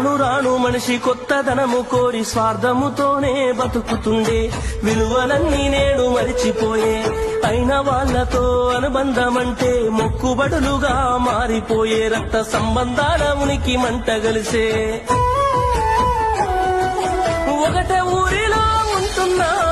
రాను రాను మనిషి కొత్తదనము కోరి స్వార్థముతోనే బతుకుతుండే. విలువలన్నీ నేడు మరిచిపోయే. అయిన వాళ్ళతో అనుబంధమంటే మొక్కుబడులుగా మారిపోయే. రక్త సంబంధాల ఉనికి మంట కలిసే ఒకటే ఊరిలో ఉంటున్నా.